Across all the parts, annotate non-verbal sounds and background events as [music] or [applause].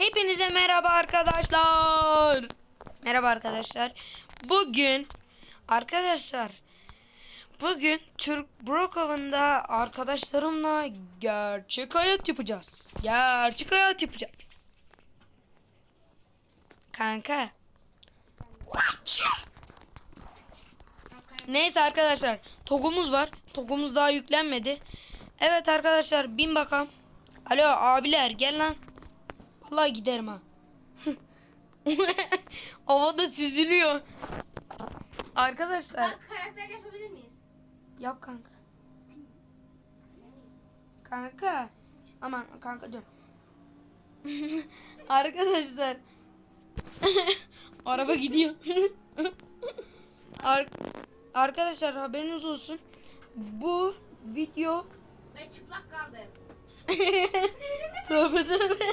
Hepinize merhaba arkadaşlar. Merhaba arkadaşlar. Bugün arkadaşlar bugün Türk Brokov'unda arkadaşlarımla gerçek hayat yapacağız. Gerçek hayat yapacağız. Kanka. Neyse arkadaşlar. Togumuz var. Togumuz daha yüklenmedi. Evet arkadaşlar bin bakalım. Alo abiler gel lan. Vallahi giderim ha. [laughs] Havada süzülüyor. Arkadaşlar Bak karakter yapabilir miyiz? yap kanka. Kanka. Aman kanka diyorum. [laughs] Arkadaşlar. Araba gidiyor. Ar- Arkadaşlar haberiniz olsun. Bu video Ben çıplak kaldım. [laughs] Tövbe tövbe.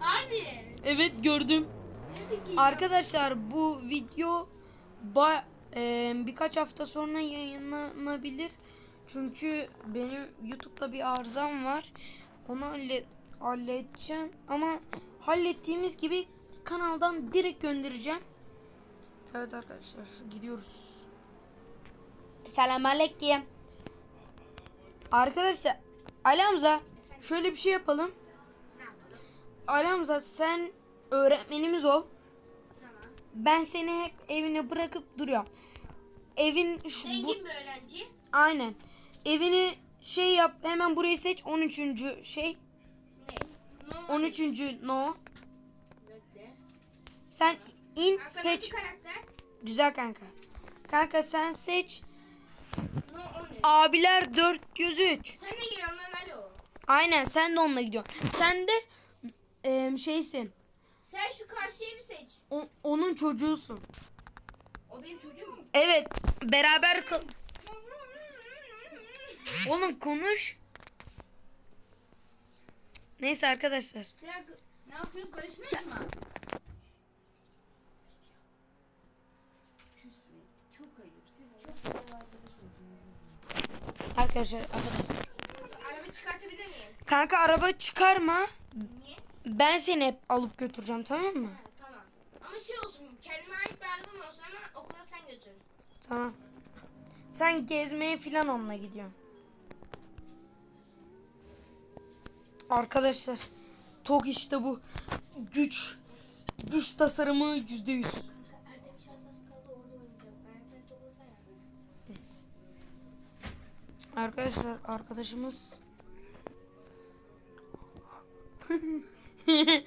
Harbi. evet gördüm. Arkadaşlar bu video ba e, birkaç hafta sonra yayınlanabilir. Çünkü benim YouTube'da bir arızam var. Onu hallet halledeceğim ama hallettiğimiz gibi kanaldan direkt göndereceğim. Evet arkadaşlar gidiyoruz. Selamünaleyküm. Arkadaşlar Ali Hamza şöyle bir şey yapalım. Hamza sen öğretmenimiz ol. Ben seni hep evine bırakıp duruyorum. Evin şu bu, bir öğrenci. aynen. Evini şey yap hemen burayı seç 13. şey Ne? No. 13. no. Bekle. Sen in Kanka seç. karakter? Güzel kanka. Kanka sen seç. No 13. Abiler 403. Sen de giriyorsun lan alo. Aynen sen de onunla gidiyorsun. Sen de em, şeysin. Sen şu karşıya bir seç. o- onun çocuğusun. O benim çocuğum mu? Evet beraber kal- Oğlum konuş. Neyse arkadaşlar. Bir dakika. Ne yapıyoruz? Barışınız mı? Çok ayıp. Siz çok. Arkadaşlar arkadaşlar. Araba çıkartabilir miyim? Kanka araba çıkarma. Niye? Ben seni hep alıp götüreceğim tamam mı? Ha, tamam. Ama şey olsun. Kendime ait bir arabam olsun ama okula sen götür. Tamam. Sen gezmeye filan onunla gidiyorsun. Arkadaşlar. Tok işte bu. Güç. Güç tasarımı yüzde yüz. Arkadaşlar arkadaşımız [laughs]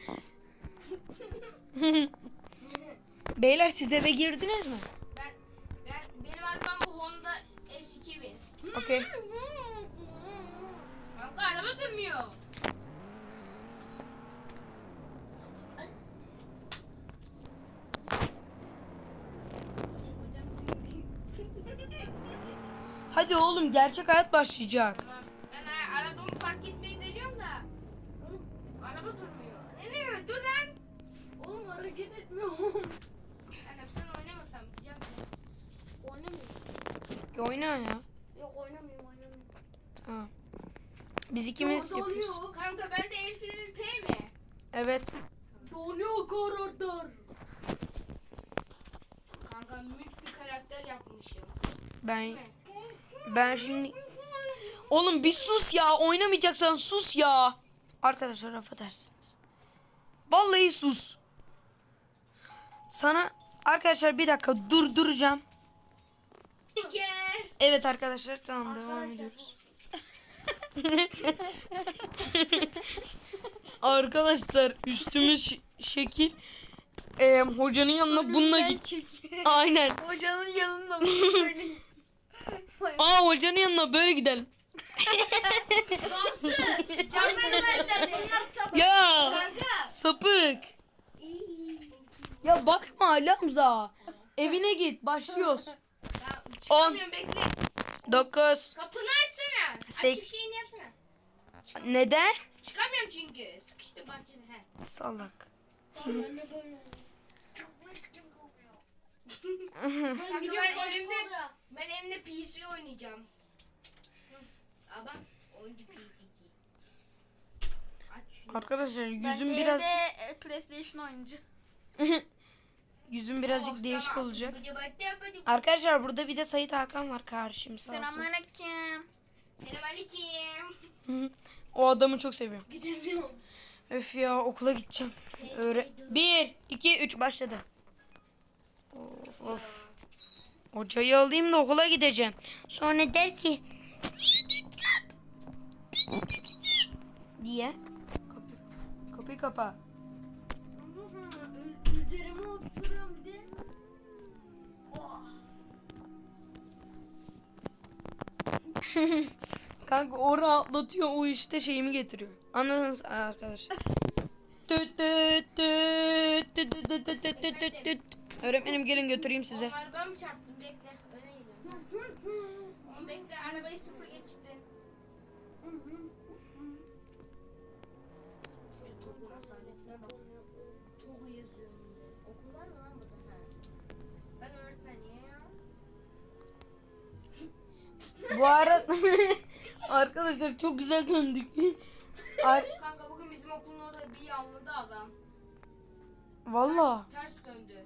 Beyler siz eve girdiniz mi? Ben, ben benim arabam bu Honda S2000. Okey. Kanka araba durmuyor. Hadi oğlum gerçek hayat başlayacak. Tamam. Ben a- arabamı park etmeyi deniyorum da. Oğlum araba durmuyor. Ne dur lan. Oğlum hareket etmiyor. Annem sen oynamasam. Ya oynamıyorum. Ya Oyna ya. Yok oynamıyorum oynamıyorum. Tamam. Biz ikimiz yapıyoruz. Kanka ben de el freni P mi? Evet. Donuyor karakter. Kanka mük bir karakter yapmışım. Ben mi? ben şimdi Oğlum bir sus ya. Oynamayacaksan sus ya. Arkadaşlar affedersiniz. Vallahi sus. Sana arkadaşlar bir dakika durduracağım. Evet arkadaşlar tamam devam ediyoruz. [laughs] arkadaşlar üstümüz şekil. Ee, hocanın yanına bununla git. Aynen. Hocanın yanında mı [laughs] böyle? Aa hocanın yanına böyle gidelim. Ya sapık. Ya bakma Ali Hamza. Evine git başlıyoruz. Çıkamıyorum bekle. 9 Kapını açsana. Sek- Açık şeyini yapsana. Neden? Çıkamıyorum çünkü. Sıkıştı bahçede. He. Salak. Kanka ben evimde, ben evimde PC oynayacağım. Bak oyuncu PC'si. Aç şunu. Arkadaşlar yüzüm Ben biraz evde, e, PlayStation oyuncu. [laughs] yüzüm birazcık değişik olacak. Arkadaşlar burada bir de Sait Hakan var karşım sağ olsun. Selamünaleyküm. Selamünaleyküm. [laughs] O adamı çok seviyorum. Gidemiyorum. Öf ya okula gideceğim. Öğre bir, iki, üç başladı. Of of. Hocayı alayım da okula gideceğim. Sonra der ki diye. Kapı, kapıyı kapa. Kanka o rahatlatıyor o işte şeyimi getiriyor. Anladınız arkadaşlar. Tüt tüt tüt tüt tüt tüt tüt tüt tüt tüt tüt. Öğretmenim gelin götüreyim size. Ben mi çarptım? Bekle. Öne geliyorum. Oğlum bekle. Arabayı sıfır geçtin. Şu Togu asaletine bak. Togu yazıyor önünde. Mı lan bu da? Ha. Ben öğretmeniyim. Bu ara [laughs] arkadaşlar çok güzel döndük. [laughs] Ar- Kanka bugün bizim okulun orada bir yanladı adam. Valla Ters döndü.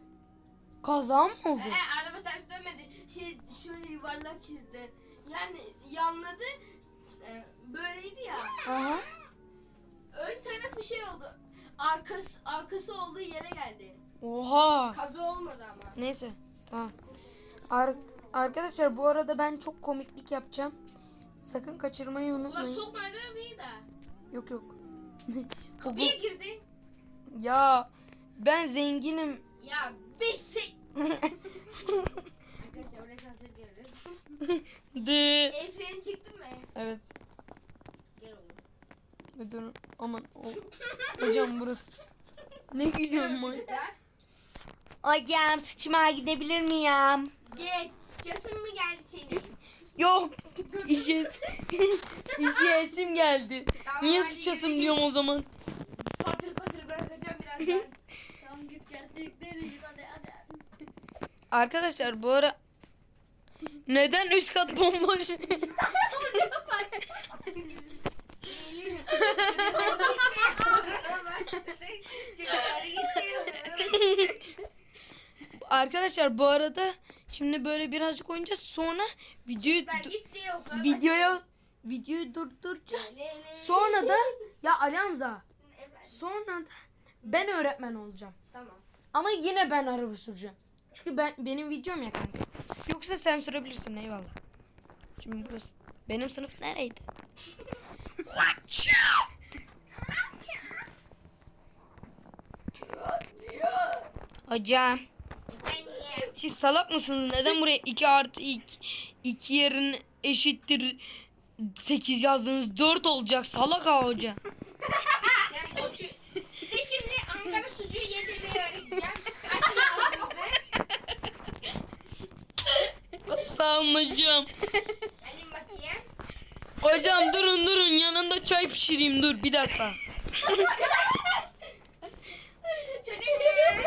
kaza mı oldu? Ee, araba ters dönmedi. Şey şöyle yuvarlak çizdi. Yani yanladı. Ee, böyleydi ya. Aha. Ön tarafı şey oldu. Arkası arkası olduğu yere geldi. Oha. Kaza olmadı ama. Neyse tamam. Ar- arkadaşlar bu arada ben çok komiklik yapacağım. Sakın kaçırmayı Ulan unutmayın. sokmadı bir de. Yok yok. [laughs] Bu- Kapıya girdi. ya ben zenginim. Ya bir şey. [laughs] Arkadaşlar oraya sansür giriyoruz. [laughs] De. El freni çıktı mı? Evet. Gel oğlum. Müdürüm. Aman. o- Hocam burası. Ne gülüyorsun lan? Çocuklar. Hocam sıçmaya gidebilir miyim? Geç. Casın mı geldi senin? Yok. İşe, işe esim geldi. Tamam, Niye hadi sıçasım yürü diyorum o zaman. Patır patır bırakacağım birazdan. [laughs] Tamam git gerçekleri git hadi hadi. Arkadaşlar bu ara neden üst kat bomboş? [laughs] Arkadaşlar bu arada şimdi böyle birazcık oynayacağız sonra videoyu videoya videoyu durduracağız. Sonra da ya Ali Hamza sonra da ben öğretmen olacağım. Tamam. Ama yine ben araba süreceğim. Çünkü ben benim videom ya kanka. Yoksa sen sürebilirsin eyvallah. Şimdi burası benim sınıf nereydi? [laughs] Watch! Hocam siz salak mısınız? Neden buraya 2 artı 2, 2 yerin eşittir 8 yazdınız 4 olacak salak ha hoca. Size şimdi Ankara sucuğu ağzınızı. [laughs] Sağ olun hocam. Alayım bakayım. Hocam durun durun yanında çay pişireyim dur bir dakika.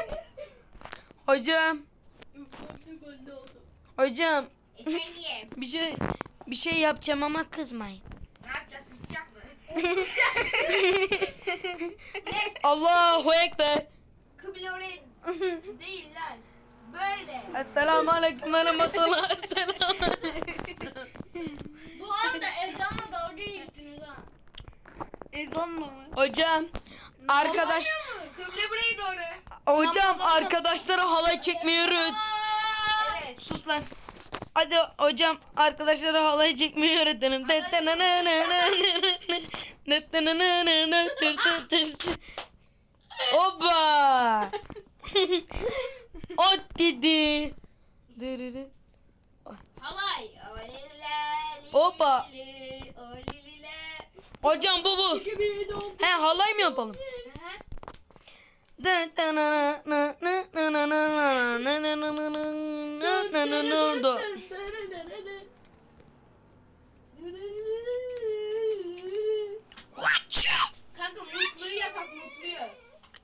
[laughs] Hocam. Hocam Efendim. bir şey bir şey yapacağım ama kızmayın. Ne yapacağız? Sıcak mı? [laughs] Allahu ekber. Kıble oraya değil lan. Böyle. Esselamu aleyküm ve rahmetullah. Esselamu aleyküm. Bu arada ezanla dalga geçtiniz ha. Ezan mı? Hocam arkadaş Kıble buraya doğru. hocam arkadaşlara halay çekmeyi öğret. Evet. Sus lan. Hadi hocam arkadaşlara halay çekmeyi öğretelim. Hoppa. [laughs] Ot dedi. Halay. Olilile. Hocam bu bu. He halay mı yapalım? Aha. Dur. Kanka mutluyu yapak mutluyu.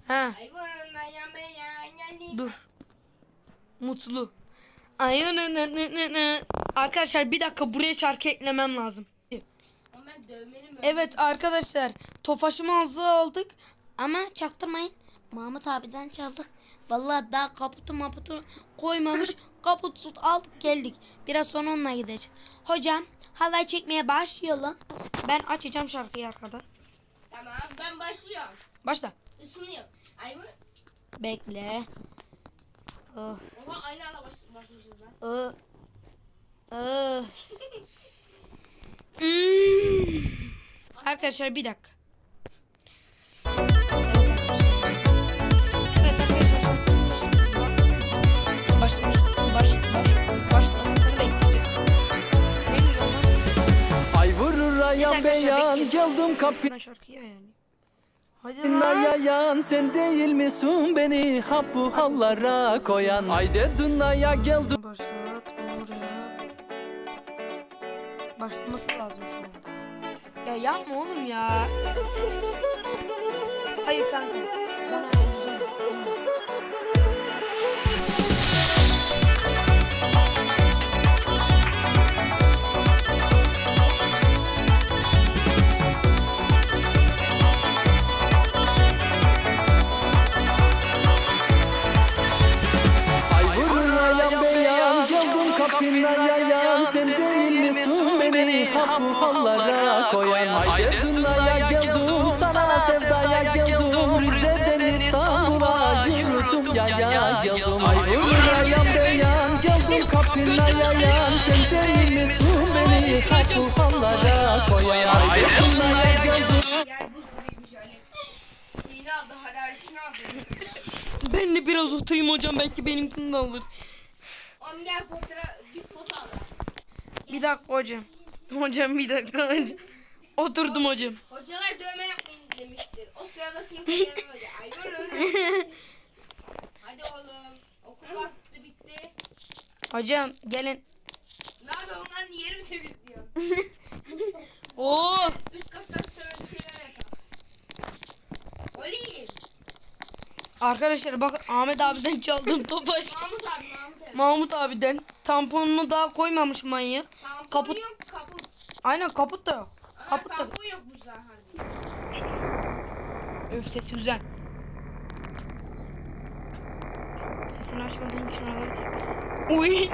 Ha. Dur. Mutlu. Ay. Arkadaşlar bir dakika buraya şarkı eklemem lazım. Mi? Evet arkadaşlar Tofaş'ımı ağzı aldık ama çaktırmayın. Mahmut abiden çaldık. Vallahi daha kaputu maputu koymamış. [laughs] Kaputu aldık geldik. Biraz sonra onunla gideceğiz. Hocam halay çekmeye başlayalım. Ben açacağım şarkıyı arkadan. Tamam ben başlıyorum. Başla. Isınıyor. Ay bu. Bekle. Oh, Oha aynı anda baş, başmışız lan. oh, [laughs] oh. Hmm. Arkadaşlar bir dakika. Başlamış. Baş, baş, başlamasını bekleyeceğiz. Ne güzel lan. Ay vurur Neyse ayan arkadaşlar, beyan geldim kapına Ben şarkıyı yani. Hadi lan. yayan sen değil misin beni ha bu hallara koyan Haydi dünyaya geldim Başlat bunu oraya. Başlaması lazım şu anda. Ya yapma oğlum ya. Hayır kanka. Ben Ben de biraz oturayım hocam belki benimkini de alır. Oğlum gel fotoğraf bir foto al. Bir dakika hocam. Hocam bir dakika hocam. Oturdum hocam. Hocalar dövme yapmayın demiştir. O sırada sınıfa gelen hoca. Ay. Hadi oğlum. Okul vakti bitti. Hocam gelin. Ne yapıyorsun lan? Yeri mi temizliyorsun? [laughs] Oo. Üst kattan sonra bir şeyler yapalım. Oli. Arkadaşlar bakın Ahmet abiden çaldım [laughs] topaş. Mahmut abi Mahmut abi. Mahmut abiden tamponunu daha koymamış manyak. Tampon Kaput. yok kaput. Aynen kaput da yok. Ana Kaput da. tampon yokmuş lan harbi. Öf ses güzel. Sesini açmadığım için olabilir. Uy.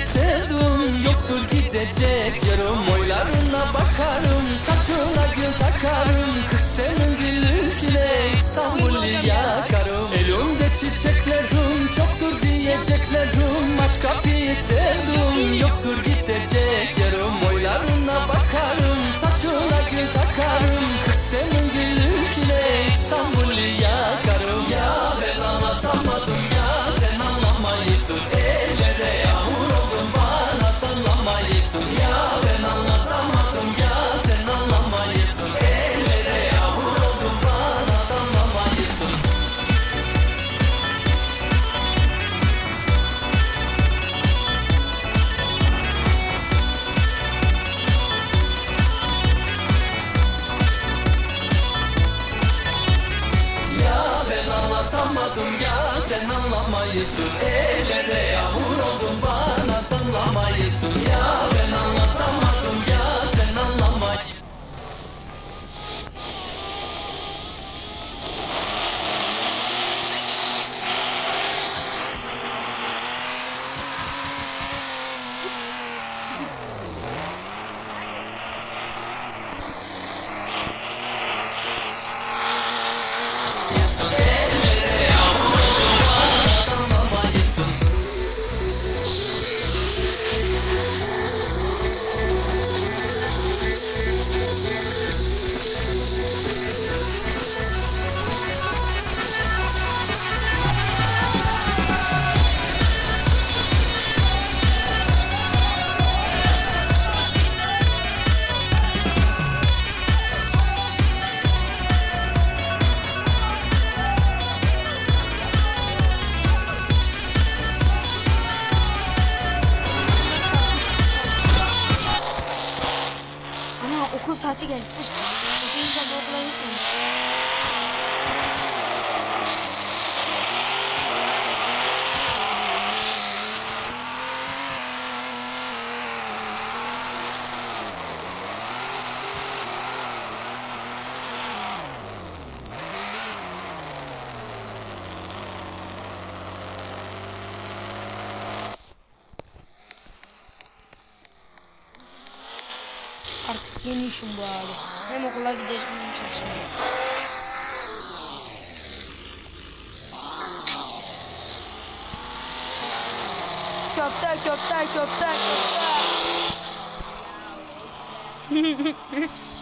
Sevdim yoktur gidecek yarım Boylarına bakarım saçına gül takarım anlamayısın Ellere yağmur oldum. Bana anlamayısın Ya Artık yeni işim bu abi. Hem okula gideceğim hem çalışacağım. Köfte, köfte, köfte, köfte. [laughs]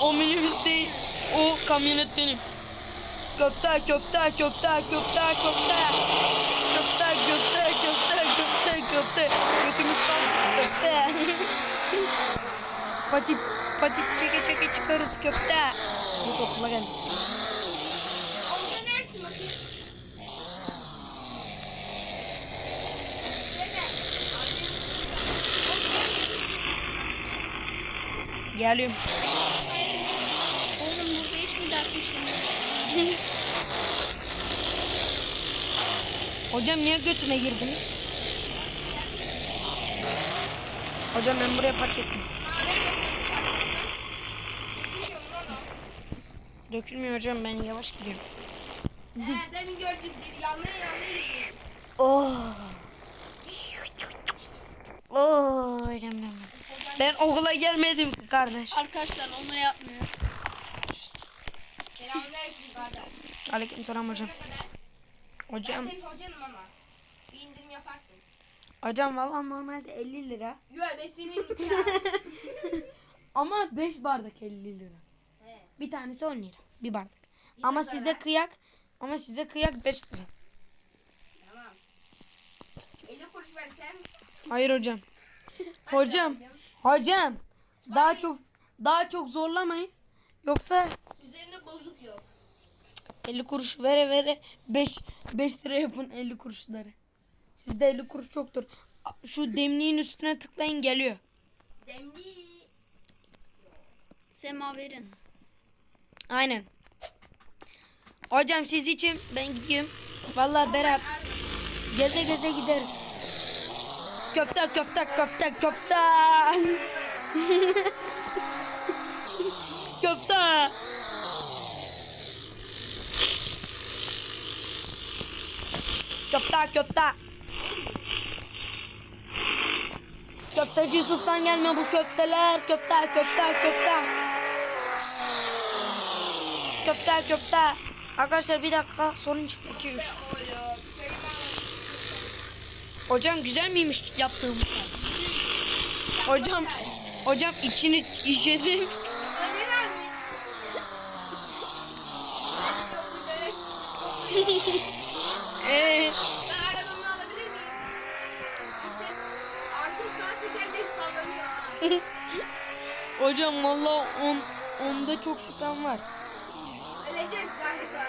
O minibüs değil, o kamyonet benim. Köfte, köfte, köfte, köfte, köfte. Köfte, köfte, köfte, köfte, köfte. Götümüz köfte. [laughs] patik, patik çeke çeke çıkarız köfte. Sen neresin bakayım? Geliyorum. Oğlum burada hiç mi ders işlemiyor? Hocam niye götüme girdiniz? Hocam ben buraya park ettim. Dökülmüyor hocam ben yavaş gidiyorum. Ee, demin gördük yanlış yanlış. Oh. Oh. Ben okula gelmedim ki kardeş. Arkadaşlar onu yapmıyor. Kardeş. Aleykümselam hocam. Ben Hocam, senin hocanım ama. Bir indirim yaparsın. hocam valla normalde 50 lira. Yo be senin ya. Ama 5 bardak 50 lira. He. Bir tanesi 10 lira. Bir bardak. Ama zarar. size kıyak ama size kıyak 5 lira. Tamam. 50 kuruş versen. Hayır hocam. [laughs] Hocam. Hocam. Daha çok daha çok zorlamayın. Yoksa yok. 50 kuruş vere vere 5 5 lira yapın 50 kuruşları. Sizde 50 kuruş çoktur. Şu demliğin üstüne tıklayın geliyor. Demli. Semaverin. Aynen. Hocam siz için ben gidiyorum. Vallahi beraber geze geze gideriz. Köfte köfte köfte köfte. [laughs] köfte. Köfte köfte. Köfteci Yusuf'tan gelme bu köfteler. Köfte köfte köfte. Köfte köfte. Arkadaşlar bir dakika sorun çıktı. 2 3. Oğlum. Şöyle bana. Hocam güzel miymiş yaptığım? Hocam hocam içini işedim. Ömer [laughs] abi. Ee, Ben arabamı alabilir miyim? İşte artık saat tekerleği sallanıyor. Hocam valla on, onda çok şüphem var. Öleceğiz galiba.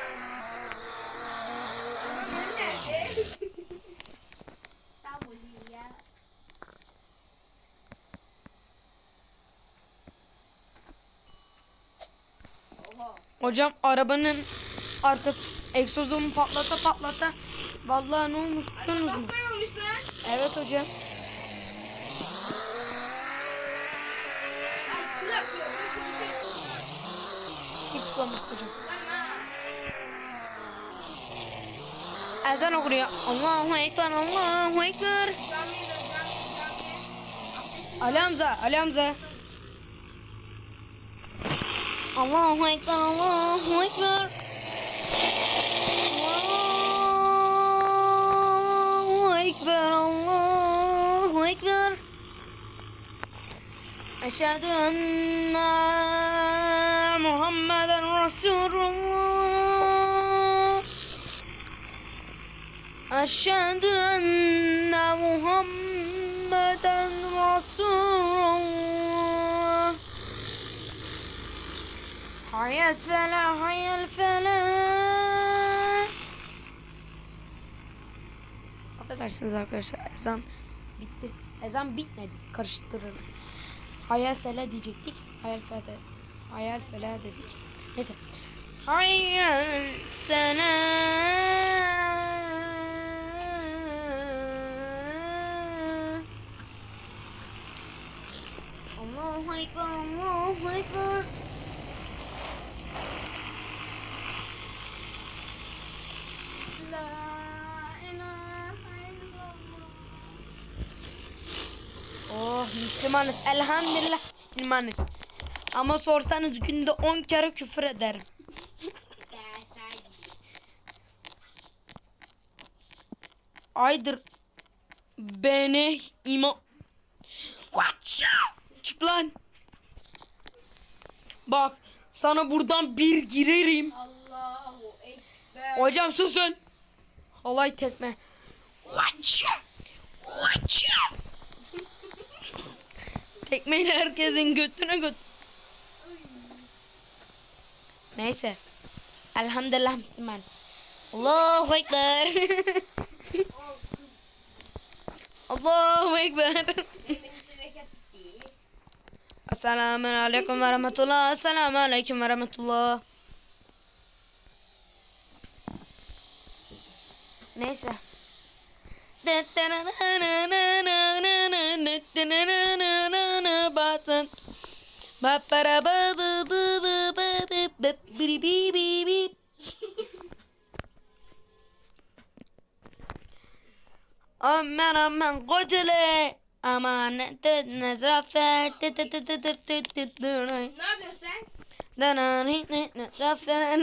Hocam arabanın arkası egzozunu patlata patlata vallahi ne olmuş biliyorsunuz mu? Doktor olmuş lan. Evet hocam. Lan ha. Ezan okunuyor. Allahu Ekber, Allahu Ekber. Ali Hamza, Ali Hamza. Allahu Ekber, Allahu Ekber. Allahu Ekber, Allahu Ekber. Eşhedü Muhammeden Eşhedü enne Muhammeden Resulullah. Hayal felah, hayal felah. affedersiniz arkadaşlar. Ezan bitti. Ezan bitmedi. Karıştırıldı. Hayal sela diyecektik. Hayal fela, hayal fela dedik. Neyse. Hayal sela. İllallah. Oh Müslümanız. Elhamdülillah Müslümanız. Ama sorsanız günde 10 kere küfür ederim. Aydır beni imam... Watch out! Çık lan. Bak sana buradan bir girerim. Allahu Ekber. Hocam susun. Halay tekme. Watch out! Watch out! Tekmeyle herkesin götüne göt. Neyse. Elhamdülillah Müslümanız. Allahu Ekber. [laughs] Allahu Ekber. [laughs] Esselamun Aleyküm ve Rahmetullah. Esselamun Aleyküm ve Rahmetullah. Neyse. Batın. Bapara ba bu bu bu bu bu biri bi bi bi. Aman aman kocale. Aman ne nezrafer. Ne yapıyorsun sen? Zafer.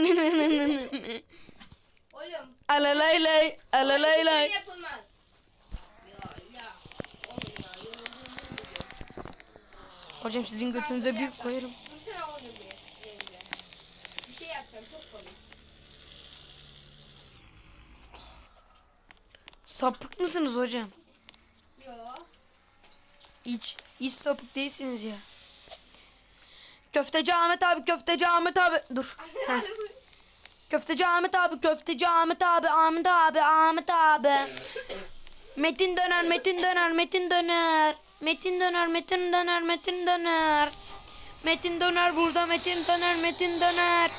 Oğlum. Alalaylay. Alalaylay. Böyle yapılmaz. Ya ya. Oğlum ya. yoruldum. Hocam sizin götünüze büyük koyarım. Dursana oğlum bir yerinde. Bir şey yapacağım çok komik. Sapık mısınız hocam? Hiç, hiç sapık değilsiniz ya. Köfteci Ahmet abi, köfteci Ahmet abi. Dur. Heh. Köfteci Ahmet abi, köfteci Ahmet abi, Ahmet abi, Ahmet abi. Metin döner, Metin döner, Metin döner. Metin döner, Metin döner, Metin döner. Metin döner burada, Metin döner, Metin döner.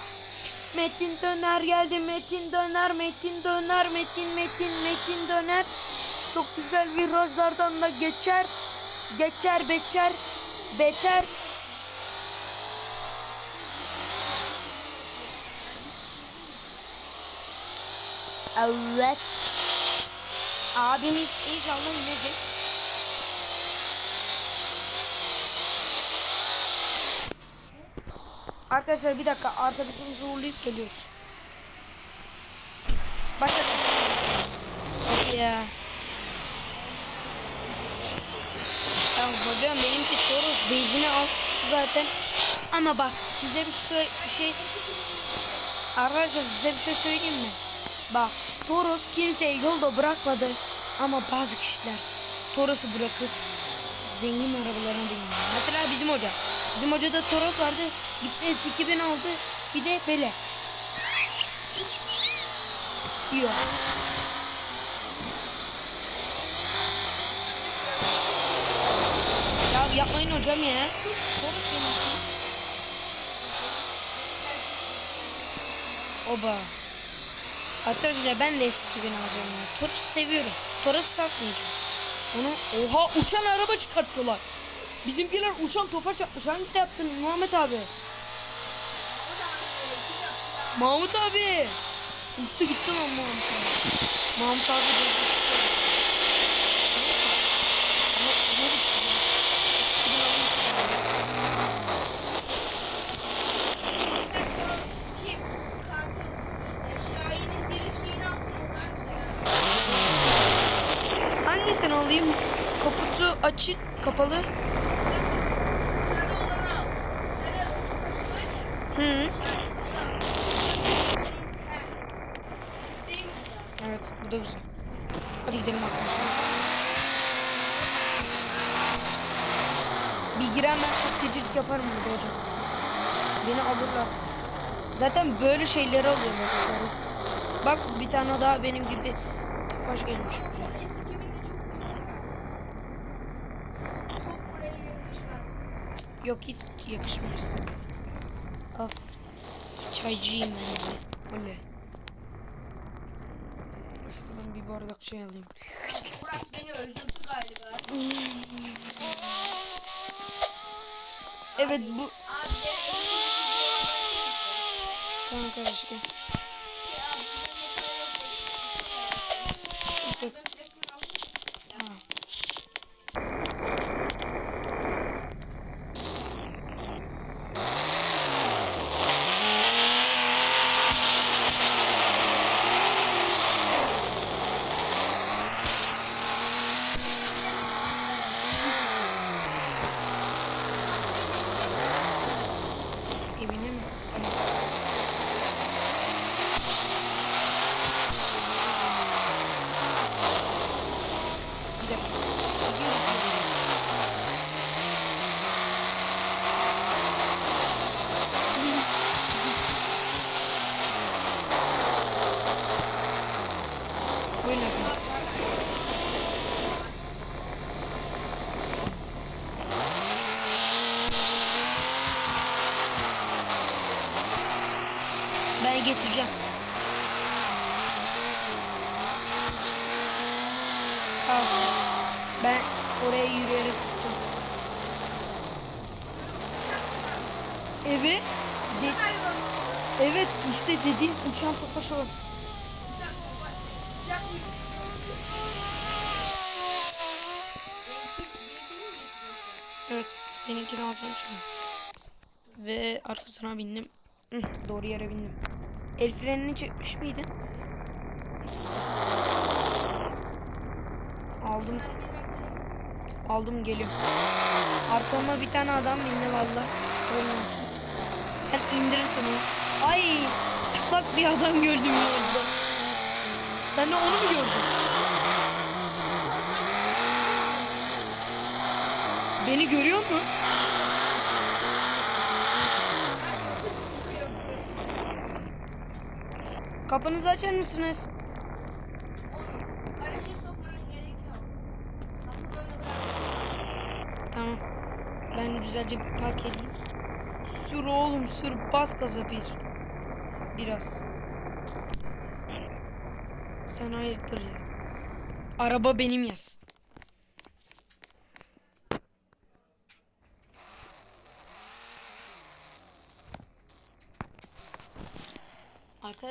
Metin döner geldi, Metin döner, Metin döner, Metin, Metin, Metin döner. Çok güzel virajlardan da geçer. Geçer, beçer, beter. Evet. Abimiz inşallah inecek. Arkadaşlar bir dakika arkadaşımızı uğurlayıp geliyoruz. Başla. Of ya. Hocam benimki Toros bezini al zaten. Ama bak size bir şey, bir şey Arkadaşlar size bir şey söyleyeyim mi? Bak Toros kimseyi yolda bırakmadı. Ama bazı kişiler Toros'u bırakıp zengin arabalarına biniyor. Mesela bizim hoca. Bizim hocada Toros vardı. Gitti 2000 aldı. Bir de böyle. Diyor. Yapmayın hocam ya. Oba. Arkadaşlar ben de eski bin alacağım ya. Toros seviyorum. Toros satmayacağım. Onu oha uçan araba çıkarttılar. Bizimkiler uçan tofaş yapmış. Hangisi yaptın Muhammed abi? Mahmut abi. Uçtu gitti lan Mahmut abi. Mahmut abi de uçtu. Neyse. Ne- ne uçtu? Sen koro şey kartı e, Şahin'in diri şeyini alsın o daha güzel. Hangisini alayım? Kaputu açık, kapalı. Hı. Evet, bu da güzel. Hadi gidelim arkadaşlar. Bir giren ben taksicilik yaparım burada hocam. Beni alırlar. Zaten böyle şeyleri alıyorlar. Bak bir tane daha benim gibi tofaş gelmiş. Eski Yok hiç yakışmaz. Of. Çaycıyım ben de. Oley. Şuradan bir bardak şey alayım. Burası beni öldürdü galiba. Evet bu... Tamam kardeşim. Getireceğim. Kalsın. Ben oraya yürüyerek gideceğim. Evet. De- evet işte dediğim uçan tofaş olan. Evet. Seninkini alacağım şimdi. Ve arkasına bindim. Doğru yere bindim. El frenini çekmiş miydin? Aldım. Aldım geliyor. Arkama bir tane adam bindi valla. Sen indirirsin onu. Ay çıplak bir adam gördüm yolda. Sen de onu mu gördün? Beni görüyor mu? Kapınızı açar mısınız? Tamam. Ben güzelce bir park edeyim. Sür oğlum sür bas gaza bir. Biraz. Sen hayırdır ya. Araba benim yaz.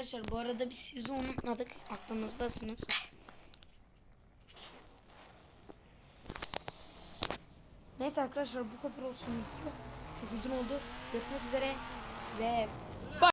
Arkadaşlar bu arada biz sizi unutmadık. Aklınızdasınız. Neyse arkadaşlar bu kadar olsun. Çok uzun oldu. Görüşmek üzere ve